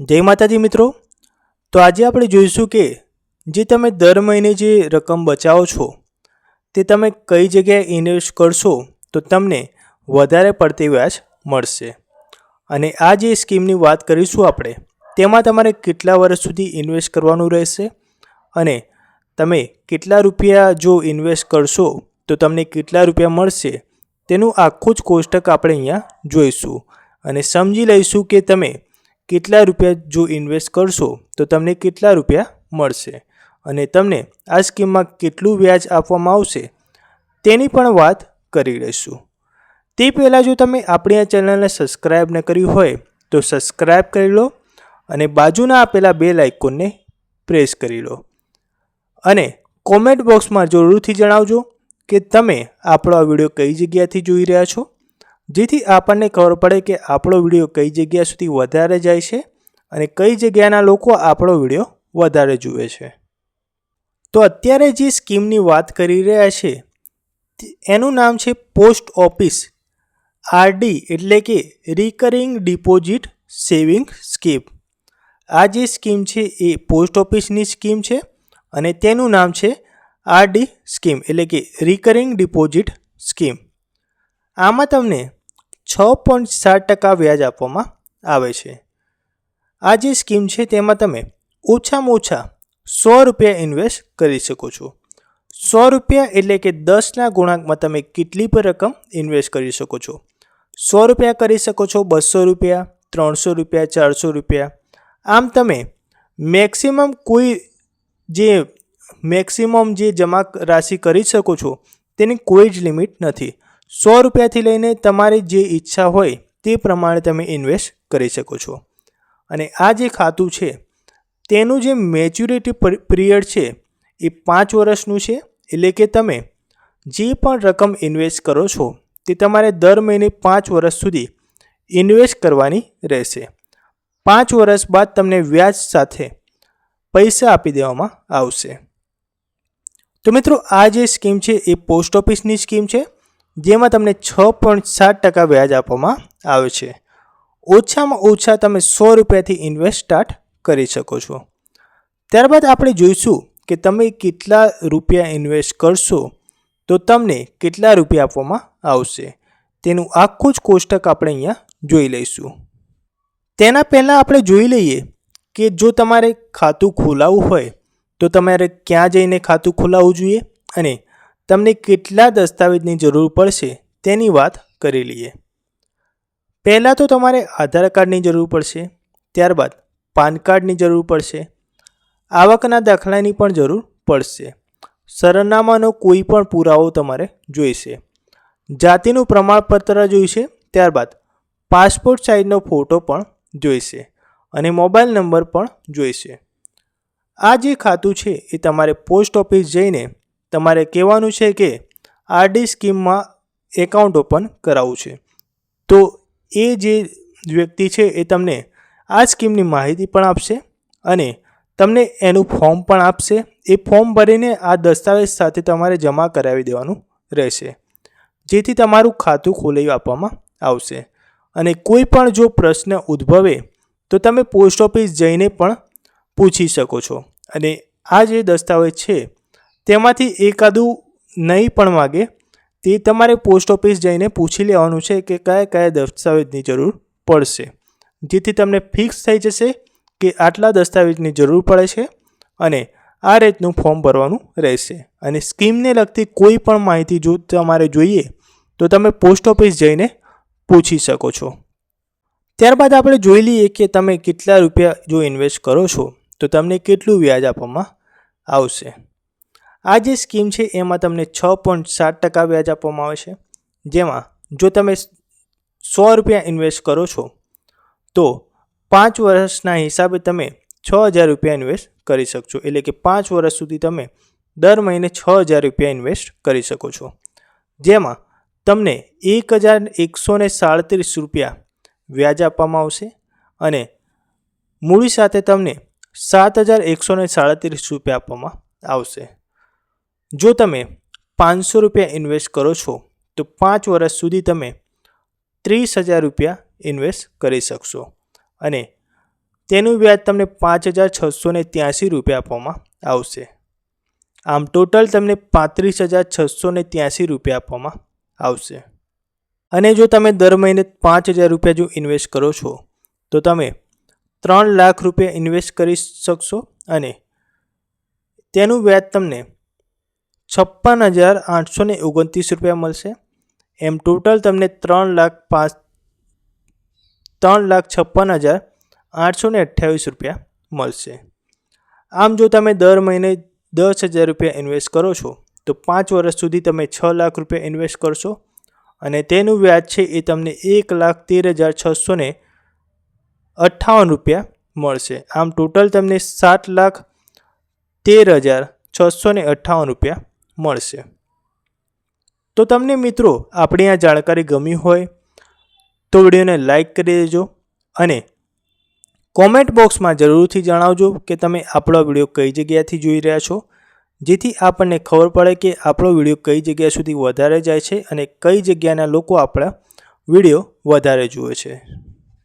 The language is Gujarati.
જય માતાજી મિત્રો. તો આજે આપણે જોઈશું કે જે તમે દર મહિને જે રકમ બચાવો છો, તે તમે કઈ જગ્યાએ ઇન્વેસ્ટ કરશો, તો તમને વધારે પડતી વ્યાજ મળશે. અને આ જે સ્કીમની વાત કરીશું આપણે, તેમાં તમારે કેટલા વર્ષ સુધી ઇન્વેસ્ટ કરવાનું રહેશે અને તમે કેટલા રૂપિયા જો ઇન્વેસ્ટ કરશો, તો તમને કેટલા રૂપિયા મળશે, તેનું આખું જ કોષ્ટક આપણે અહીંયા જોઈશું. અને સમજી લઈશું કે તમે કેટલા રૂપિયા જો ઇન્વેસ્ટ કરશો, તો તમને કેટલા રૂપિયા મળશે? અને તમને આ સ્કીમમાં કેટલું વ્યાજ આપવામાં આવશે, તેની પણ વાત કરી લઈશું. તે પહેલાં જો તમે આપણી આ ચેનલને સબસ્ક્રાઈબ ન કર્યું હોય, તો સબસ્ક્રાઈબ કરી લો અને બાજુના આપેલા બે લાઇકોનને પ્રેસ કરી લો. અને કોમેન્ટ બોક્સમાં જરૂરથી જણાવજો કે તમે આપણો આ વીડિયો કઈ જગ્યાથી જોઈ રહ્યા છો? જેથી આપણને ખબર પડે કે આપણો વીડિયો કઈ જગ્યા સુધી વધારે જાય છે અને કઈ જગ્યાના લોકો આપણો વીડિયો વધારે જુએ છે. તો અત્યારે જે સ્કીમની વાત કરી રહ્યા છે એનું નામ છે પોસ્ટ ઓફિસ, આરડી એટલે કે રિકરિંગ ડિપોઝિટ સેવિંગ સ્કીમ આ જે સ્કીમ છે એ પોસ્ટ ઓફિસની સ્કીમ છે અને તેનું નામ છે આરડી સ્કીમ એટલે કે રિકરિંગ ડિપોઝિટ સ્કીમ આમાં તમને છ પોઈન્ટ સાત ટકા વ્યાજ આપવામાં આવે છે. આ જે સ્કીમ છે તેમાં તમે ઓછામાં ઓછા સો રૂપિયા ઇન્વેસ્ટ કરી શકો છો. સો રૂપિયા એટલે કે દસના ગુણાંકમાં તમે કેટલી પણ રકમ ઇન્વેસ્ટ કરી શકો છો. સો રૂપિયા કરી શકો છો બસો રૂપિયા, ત્રણસો રૂપિયા, ચારસો રૂપિયા. આમ તમે મેક્સિમમ કોઈ જે મેક્સિમમ જે જમા રાશિ કરી શકો છો તેની કોઈ જ લિમિટ નથી. સો રૂપિયાથી લઈને તમારી જે ઈચ્છા હોય તે પ્રમાણે તમે ઇન્વેસ્ટ કરી શકો છો. અને આ જે ખાતું છે, તેનું જે મેચ્યુરિટી પિરિયડ છે, એ પાંચ વર્ષનું છે, એટલે કે તમે જે પણ રકમ ઇન્વેસ્ટ કરો છો, તે તમારે દર મહિને પાંચ વર્ષ સુધી ઇન્વેસ્ટ કરવાની રહેશે. પાંચ વર્ષ બાદ તમને વ્યાજ સાથે પૈસા આપી દેવામાં આવશે. તો મિત્રો, આ જે સ્કીમ છે, એ પોસ્ટ ઓફિસની સ્કીમ છે. જેમાં તમને છ પોઈન્ટ સાત ટકા વ્યાજ આપવામાં આવે છે. ઓછામાં ઓછા તમે સો રૂપિયાથી ઇન્વેસ્ટ સ્ટાર્ટ કરી શકો છો. ત્યારબાદ આપણે જોઈશું કે તમે કેટલા રૂપિયા ઇન્વેસ્ટ કરશો, તો તમને કેટલા રૂપિયા આપવામાં આવશે. તેનું આખું જ કોષ્ટક આપણે અહીંયા જોઈ લઈશું. તેના પહેલાં આપણે જોઈ લઈએ કે જો તમારે ખાતું ખોલાવવું હોય, તો તમારે ક્યાં જઈને ખાતું ખોલાવવું જોઈએ અને તમને કેટલા દસ્તાવેજની જરૂર પડશે તેની વાત કરી લઈએ. પહેલાં તો તમારે આધાર કાર્ડની જરૂર પડશે, ત્યારબાદ પાન કાર્ડની જરૂર પડશે, આવકના દાખલાની પણ જરૂર પડશે, સરનામાનો કોઈ પણ પુરાવો તમારે જોઈશે, જાતિનું પ્રમાણપત્ર જોઈશે, ત્યારબાદ પાસપોર્ટ સાઇઝનો ફોટો પણ જોઈશે અને મોબાઈલ નંબર પણ જોઈશે. આ જે ખાતું છે એ તમારે પોસ્ટ ઓફિસ જઈને તમારે કહેવાનું છે કે આરડી સ્કીમમાં એકાઉન્ટ ઓપન કરાવવું છે. તો એ જે વ્યક્તિ છે એ તમને આ સ્કીમની માહિતી પણ આપશે અને તમને એનું ફોર્મ પણ આપશે. એ ફોર્મ ભરીને આ દસ્તાવેજ સાથે તમારે જમા કરાવી દેવાનું રહેશે. જેથી તમારું ખાતું ખોલી આપવામાં આવશે. અને કોઈ પણ જો પ્રશ્ન ઉદ્ભવે તો તમે પોસ્ટ ઓફિસ જઈને પણ પૂછી શકો છો. અને આ જે દસ્તાવેજ છે તેમાંથી એકાદું નહીં પણ માગે તે તમારે પોસ્ટ ઓફિસ જઈને પૂછી લેવાનું છે કે કયા કયા દસ્તાવેજની જરૂર પડશે. જેથી તમને ફિક્સ થઈ જશે કે આટલા દસ્તાવેજની જરૂર પડે છે અને આ રીતનું ફોર્મ ભરવાનું રહેશે. અને સ્કીમને લગતી કોઈ પણ માહિતી જો તમારે જોઈએ, તો તમે પોસ્ટ ઓફિસ જઈને પૂછી શકો છો. ત્યારબાદ આપણે જોઈ લઈએ કે તમે કેટલા રૂપિયા જો ઇન્વેસ્ટ કરો છો, તો તમને કેટલું વ્યાજ આપવામાં આવશે. આ જે સ્કીમ છે, એમાં તમને છ પોઈન્ટ સાત ટકા વ્યાજ આપવામાં આવે છે. જેમાં જો તમે સો રૂપિયા ઇન્વેસ્ટ કરો છો, તો પાંચ વર્ષના હિસાબે તમે છ હજાર રૂપિયા ઇન્વેસ્ટ કરી શકશો. એટલે કે પાંચ વર્ષ સુધી તમે દર મહિને છ હજાર રૂપિયા ઇન્વેસ્ટ કરી શકો છો. જેમાં તમને એક હજાર એકસો સાડત્રીસ રૂપિયા વ્યાજ આપવામાં આવશે અને મૂડી સાથે તમને સાત હજાર એકસો સાડત્રીસ રૂપિયા આપવામાં આવશે. જો તમે પાંચસો રૂપિયા ઇન્વેસ્ટ કરો છો, તો પાંચ વર્ષ સુધી તમે ત્રીસ હજાર રૂપિયા ઇન્વેસ્ટ કરી શકશો. અને તેનું વ્યાજ તમને પાંચ હજાર છસો ને ત્યાંસી રૂપિયા આપવામાં આવશે. આમ ટોટલ તમને પાંત્રીસ હજાર છસો ને ત્યાંસી રૂપિયા આપવામાં આવશે. અને જો તમે દર મહિને પાંચ હજાર રૂપિયા જો ઇન્વેસ્ટ કરો છો, તો તમે ત્રણ લાખ રૂપિયા ઇન્વેસ્ટ કરી શકશો અને તેનું વ્યાજ તમને છપ્પન હજાર આઠસો ને ઓગણત્રીસ રૂપિયા મળશે. એમ ટોટલ તમને ત્રણ લાખ પાંચ, ત્રણ લાખ છપ્પન હજાર આઠસો ને અઠ્યાવીસ રૂપિયા મળશે. આમ જો તમે દર મહિને દસ હજાર રૂપિયા ઇન્વેસ્ટ કરો છો, તો પાંચ વર્ષ સુધી તમે છ લાખ રૂપિયા ઇન્વેસ્ટ કરશો અને તેનું વ્યાજ છે એ તમને એક લાખ તેર હજાર છસો ને અઠ્ઠાવન રૂપિયા મળશે. આમ ટોટલ તમને સાત લાખ તેર હજાર છસો ને અઠ્ઠાવન રૂપિયા મળશે. તો તમને મિત્રો, આપણી આ જાણકારી ગમી હોય, તો વિડીયોને લાઈક કરી દેજો અને કોમેન્ટ બોક્સમાં જરૂરથી જણાવજો કે તમે આપણો વીડિયો કઈ જગ્યાથી જોઈ રહ્યા છો, જેથી આપણને ખબર પડે કે આપણો વીડિયો કઈ જગ્યા સુધી વધારે જાય છે અને કઈ જગ્યાના લોકો આપણા વીડિયો વધારે જુએ છે.